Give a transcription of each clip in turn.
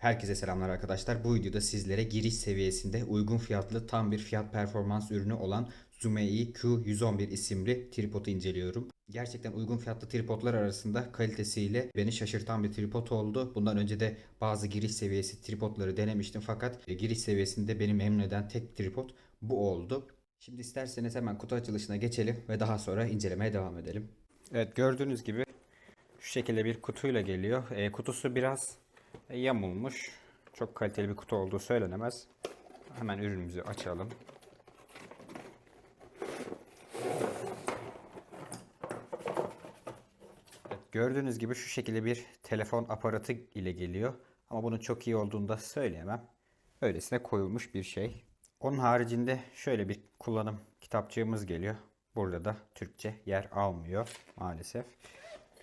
Herkese selamlar arkadaşlar. Bu videoda sizlere giriş seviyesinde uygun fiyatlı tam bir fiyat performans ürünü olan Zumei Q111 isimli tripodu inceliyorum. Gerçekten uygun fiyatlı tripodlar arasında kalitesiyle beni şaşırtan bir tripod oldu. Bundan önce de bazı giriş seviyesi tripodları denemiştim fakat e, giriş seviyesinde beni memnun eden tek tripod bu oldu. Şimdi isterseniz hemen kutu açılışına geçelim ve daha sonra incelemeye devam edelim. Evet gördüğünüz gibi şu şekilde bir kutuyla geliyor. E, kutusu biraz yamulmuş. Çok kaliteli bir kutu olduğu söylenemez. Hemen ürünümüzü açalım. Evet, gördüğünüz gibi şu şekilde bir telefon aparatı ile geliyor. Ama bunun çok iyi olduğunu da söyleyemem. Öylesine koyulmuş bir şey. Onun haricinde şöyle bir kullanım kitapçığımız geliyor. Burada da Türkçe yer almıyor maalesef.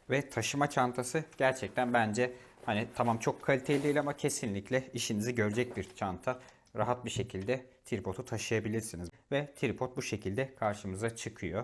Ve taşıma çantası gerçekten bence hani tamam çok kaliteli değil ama kesinlikle işinizi görecek bir çanta. Rahat bir şekilde tripodu taşıyabilirsiniz. Ve tripod bu şekilde karşımıza çıkıyor.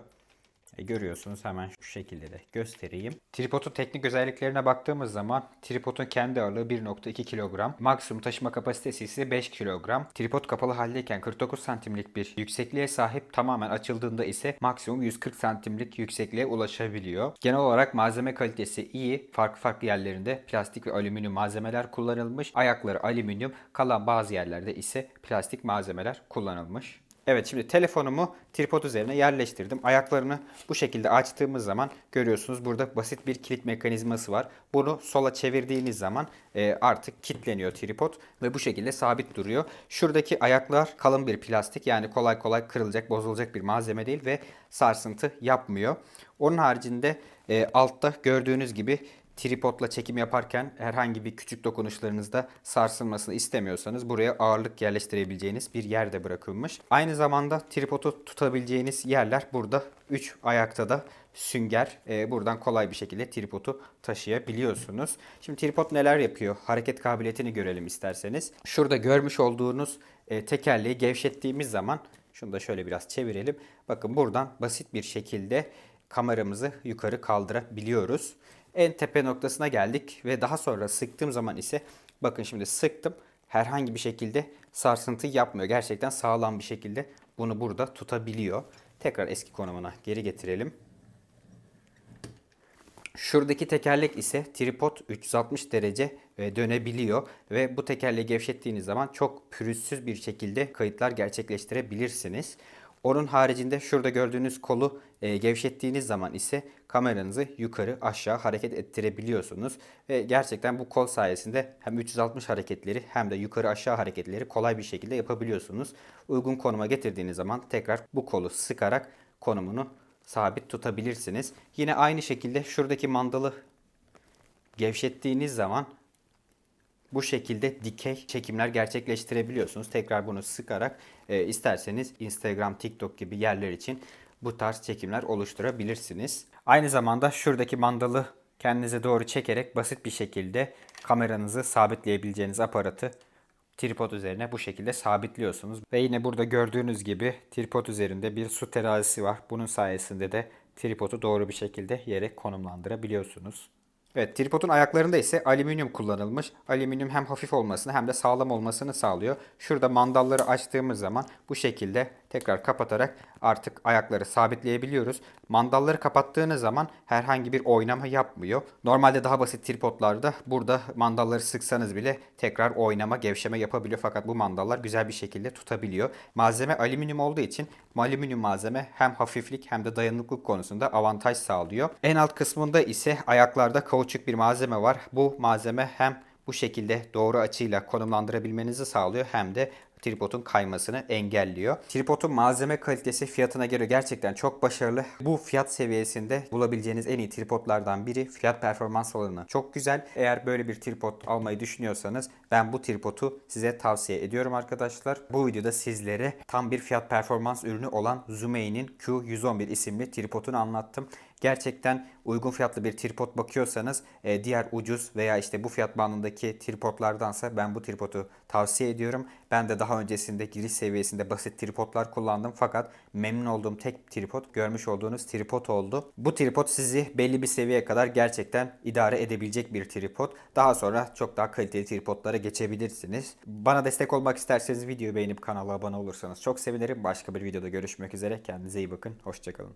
E, görüyorsunuz hemen şu şekilde de göstereyim. Tripodun teknik özelliklerine baktığımız zaman tripodun kendi ağırlığı 1.2 kilogram. Maksimum taşıma kapasitesi ise 5 kilogram. Tripod kapalı haldeyken 49 santimlik bir yüksekliğe sahip. Tamamen açıldığında ise maksimum 140 santimlik yüksekliğe ulaşabiliyor. Genel olarak malzeme kalitesi iyi. Farklı farklı yerlerinde plastik ve alüminyum malzemeler kullanılmış. Ayakları alüminyum, kalan bazı yerlerde ise plastik malzemeler kullanılmış. Evet şimdi telefonumu tripod üzerine yerleştirdim. Ayaklarını bu şekilde açtığımız zaman görüyorsunuz burada basit bir kilit mekanizması var. Bunu sola çevirdiğiniz zaman e, artık kilitleniyor tripod ve bu şekilde sabit duruyor. Şuradaki ayaklar kalın bir plastik yani kolay kolay kırılacak, bozulacak bir malzeme değil ve sarsıntı yapmıyor. Onun haricinde e, altta gördüğünüz gibi tripodla çekim yaparken herhangi bir küçük dokunuşlarınızda sarsılmasını istemiyorsanız buraya ağırlık yerleştirebileceğiniz bir yer de bırakılmış. Aynı zamanda tripodu tutabileceğiniz yerler burada 3 ayakta da sünger. Ee, buradan kolay bir şekilde tripodu taşıyabiliyorsunuz. Şimdi tripod neler yapıyor? Hareket kabiliyetini görelim isterseniz. Şurada görmüş olduğunuz e, tekerleği gevşettiğimiz zaman şunu da şöyle biraz çevirelim. Bakın buradan basit bir şekilde kameramızı yukarı kaldırabiliyoruz en tepe noktasına geldik ve daha sonra sıktığım zaman ise bakın şimdi sıktım herhangi bir şekilde sarsıntı yapmıyor. Gerçekten sağlam bir şekilde bunu burada tutabiliyor. Tekrar eski konumuna geri getirelim. Şuradaki tekerlek ise tripod 360 derece e, dönebiliyor ve bu tekerleği gevşettiğiniz zaman çok pürüzsüz bir şekilde kayıtlar gerçekleştirebilirsiniz. Onun haricinde şurada gördüğünüz kolu e, gevşettiğiniz zaman ise kameranızı yukarı aşağı hareket ettirebiliyorsunuz. Ve gerçekten bu kol sayesinde hem 360 hareketleri hem de yukarı aşağı hareketleri kolay bir şekilde yapabiliyorsunuz. Uygun konuma getirdiğiniz zaman tekrar bu kolu sıkarak konumunu sabit tutabilirsiniz. Yine aynı şekilde şuradaki mandalı gevşettiğiniz zaman bu şekilde dikey çekimler gerçekleştirebiliyorsunuz. Tekrar bunu sıkarak e, isterseniz Instagram, TikTok gibi yerler için bu tarz çekimler oluşturabilirsiniz. Aynı zamanda şuradaki mandalı kendinize doğru çekerek basit bir şekilde kameranızı sabitleyebileceğiniz aparatı tripod üzerine bu şekilde sabitliyorsunuz. Ve yine burada gördüğünüz gibi tripod üzerinde bir su terazisi var. Bunun sayesinde de tripodu doğru bir şekilde yere konumlandırabiliyorsunuz. Evet tripodun ayaklarında ise alüminyum kullanılmış. Alüminyum hem hafif olmasını hem de sağlam olmasını sağlıyor. Şurada mandalları açtığımız zaman bu şekilde tekrar kapatarak artık ayakları sabitleyebiliyoruz. Mandalları kapattığınız zaman herhangi bir oynama yapmıyor. Normalde daha basit tripodlarda burada mandalları sıksanız bile tekrar oynama, gevşeme yapabiliyor. Fakat bu mandallar güzel bir şekilde tutabiliyor. Malzeme alüminyum olduğu için alüminyum malzeme hem hafiflik hem de dayanıklılık konusunda avantaj sağlıyor. En alt kısmında ise ayaklarda kauçuk bir malzeme var. Bu malzeme hem bu şekilde doğru açıyla konumlandırabilmenizi sağlıyor hem de tripodun kaymasını engelliyor. Tripodun malzeme kalitesi fiyatına göre gerçekten çok başarılı. Bu fiyat seviyesinde bulabileceğiniz en iyi tripodlardan biri. Fiyat performans oranı çok güzel. Eğer böyle bir tripod almayı düşünüyorsanız ben bu tripodu size tavsiye ediyorum arkadaşlar. Bu videoda sizlere tam bir fiyat performans ürünü olan Zumei'nin Q111 isimli tripodunu anlattım. Gerçekten uygun fiyatlı bir tripod bakıyorsanız e, diğer ucuz veya işte bu fiyat bandındaki tripodlardansa ben bu tripodu tavsiye ediyorum. Ben de daha öncesinde giriş seviyesinde basit tripodlar kullandım fakat memnun olduğum tek tripod görmüş olduğunuz tripod oldu. Bu tripod sizi belli bir seviyeye kadar gerçekten idare edebilecek bir tripod. Daha sonra çok daha kaliteli tripodlara geçebilirsiniz. Bana destek olmak isterseniz videoyu beğenip kanala abone olursanız çok sevinirim. Başka bir videoda görüşmek üzere. Kendinize iyi bakın. Hoşçakalın.